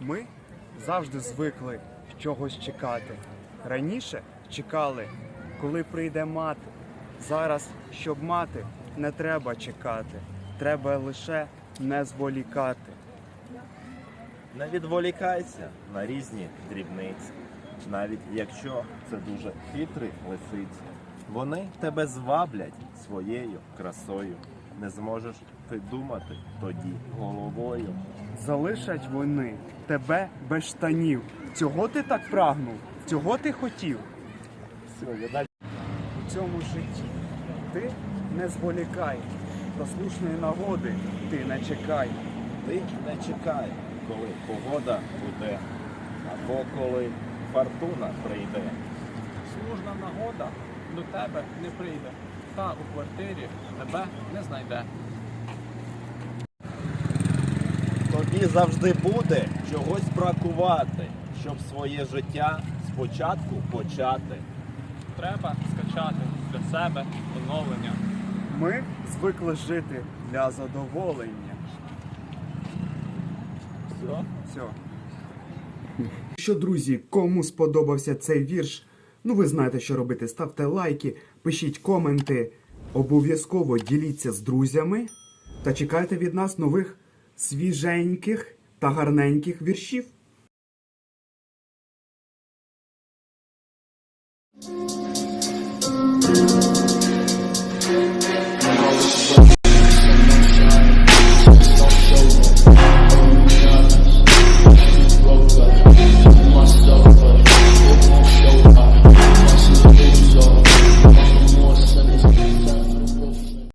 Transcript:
Ми завжди звикли чогось чекати. Раніше чекали, коли прийде мати. Зараз, щоб мати, не треба чекати. Треба лише не зволікати. Не відволікайся на різні дрібниці, навіть якщо це дуже хитрі лисиці. Вони тебе зваблять своєю красою. Не зможеш ти думати тоді головою. Залишать вони тебе без штанів. Цього ти так прагнув, цього ти хотів. Все, я далі. У цьому житті ти не зволікай, до слушної нагоди ти не чекай. Ти не чекай, коли погода буде, або коли фортуна прийде. Служна нагода до тебе не прийде, та у квартирі тебе не знайде. Тобі завжди буде чогось бракувати, щоб своє життя спочатку почати. Треба скачати для себе оновлення. Ми звикли жити для задоволення. Все. Все. Що, друзі, кому сподобався цей вірш? Ну, ви знаєте, що робити. Ставте лайки, пишіть коменти, обов'язково діліться з друзями та чекайте від нас нових свіженьких та гарненьких віршів.